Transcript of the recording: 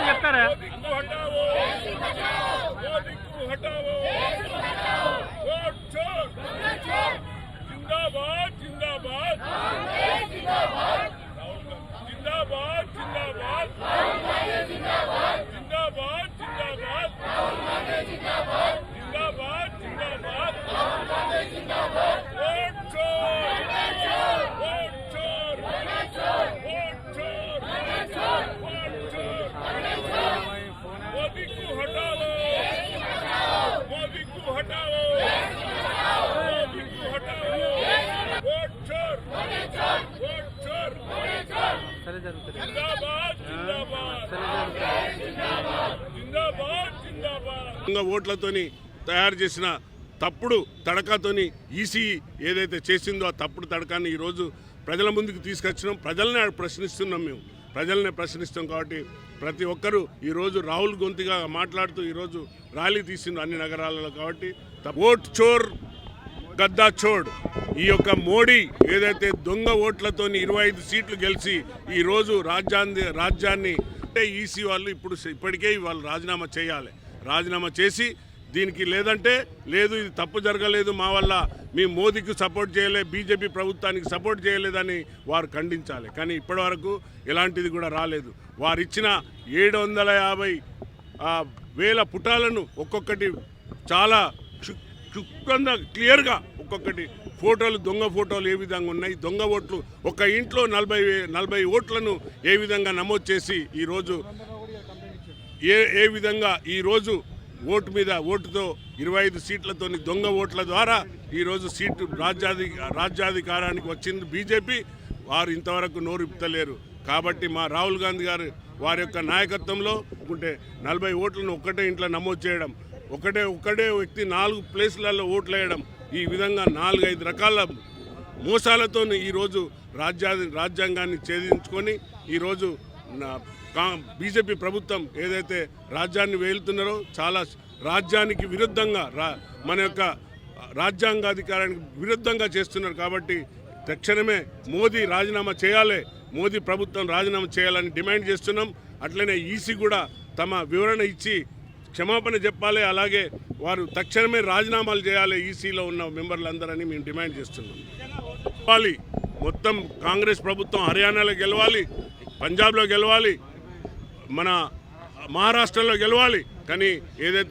అని जिंदाबाद जिंदाबाद जिंदाबाद। అసలే జరుగుతుంది. ఓట్లతోని తయారు చేసిన తప్పుడు తడకాతోని ఈసీ ఏదైతే చేసిందో ఆ తప్పుడు తడకాన్ని ఈరోజు ప్రజల ముందుకు తీసుకొచ్చినాం. ప్రజలనే ప్రశ్నిస్తున్నాం మేము. ప్రజలనే ప్రశ్నిస్తాం కాబట్టి ప్రతి ఒక్కరూ ఈరోజు రాహుల్ గొంతుగా మాట్లాడుతూ ఈరోజు ర్యాలీ తీసిండు అన్ని నగరాలలో కాబట్టి. ఓట్ చోర్ గద్దా చోడ్. ఈ యొక్క మోడీ ఏదైతే దొంగ ఓట్లతోని ఇరవై ఐదు సీట్లు గెలిచి ఈరోజు రాజ్యాన్ని రాజ్యాన్ని అంటే ఈసీ వాళ్ళు ఇప్పుడు ఇప్పటికే వాళ్ళు రాజీనామా చేయాలి. రాజీనామా చేసి దీనికి లేదంటే లేదు ఇది తప్పు జరగలేదు మా వల్ల మీ మోదీకి సపోర్ట్ చేయలే బీజేపీ ప్రభుత్వానికి సపోర్ట్ చేయలేదని వారు ఖండించాలి. కానీ ఇప్పటివరకు ఎలాంటిది కూడా రాలేదు. వారు ఇచ్చిన ఏడు వందల యాభై వేల పుటాలను ఒక్కొక్కటి చాలా క్షు- క్లియర్గా ఒక్కొక్కటి ఫోటోలు దొంగ ఫోటోలు ఏ విధంగా ఉన్నాయి? దొంగ ఓట్లు ఒక ఇంట్లో నలభై నలభై ఓట్లను ఏ విధంగా నమోదు చేసి ఈరోజు ఏ ఏ విధంగా ఈరోజు ఓటు మీద ఓటుతో ఇరవై ఐదు సీట్లతోని దొంగ ఓట్ల ద్వారా ఈరోజు సీటు రాజ్యాధి రాజ్యాధికారానికి వచ్చింది బీజేపీ. వారు ఇంతవరకు నోరుపుతలేరు కాబట్టి మా రాహుల్ గాంధీ గారు వారి యొక్క నాయకత్వంలో ఉంటే నలభై ఓట్లను ఒక్కటే ఇంట్లో నమోదు చేయడం ఒకటే ఒకటే వ్యక్తి నాలుగు ప్లేసులలో ఓట్లు వేయడం ఈ విధంగా నాలుగైదు రకాల మోసాలతో ఈరోజు రాజ్యా రాజ్యాంగాన్ని ఛేదించుకొని ఈరోజు కా- బీజేపీ ప్రభుత్వం ఏదైతే రాజ్యాన్ని వేలుతున్నారో చాలా రాజ్యానికి విరుద్ధంగా రా మన యొక్క రాజ్యాంగాధికారానికి విరుద్ధంగా చేస్తున్నారు కాబట్టి తక్షణమే మోదీ రాజీనామా చేయాలి. మోదీ ప్రభుత్వం రాజీనామా చేయాలని డిమాండ్ చేస్తున్నాం. అట్లనే ఈసీ కూడా తమ వివరణ ఇచ్చి క్షమాపణ చెప్పాలి. అలాగే వారు తక్షణమే రాజీనామాలు చేయాలి ఈసీలో ఉన్న మెంబర్లందరని మేము డిమాండ్ చేస్తున్నాం. గెలవాలి. మొత్తం కాంగ్రెస్ ప్రభుత్వం హర్యానాలో గెలవాలి పంజాబ్లో గెలవాలి మన మహారాష్ట్రలో గెలవాలి. కానీ ఏదైతే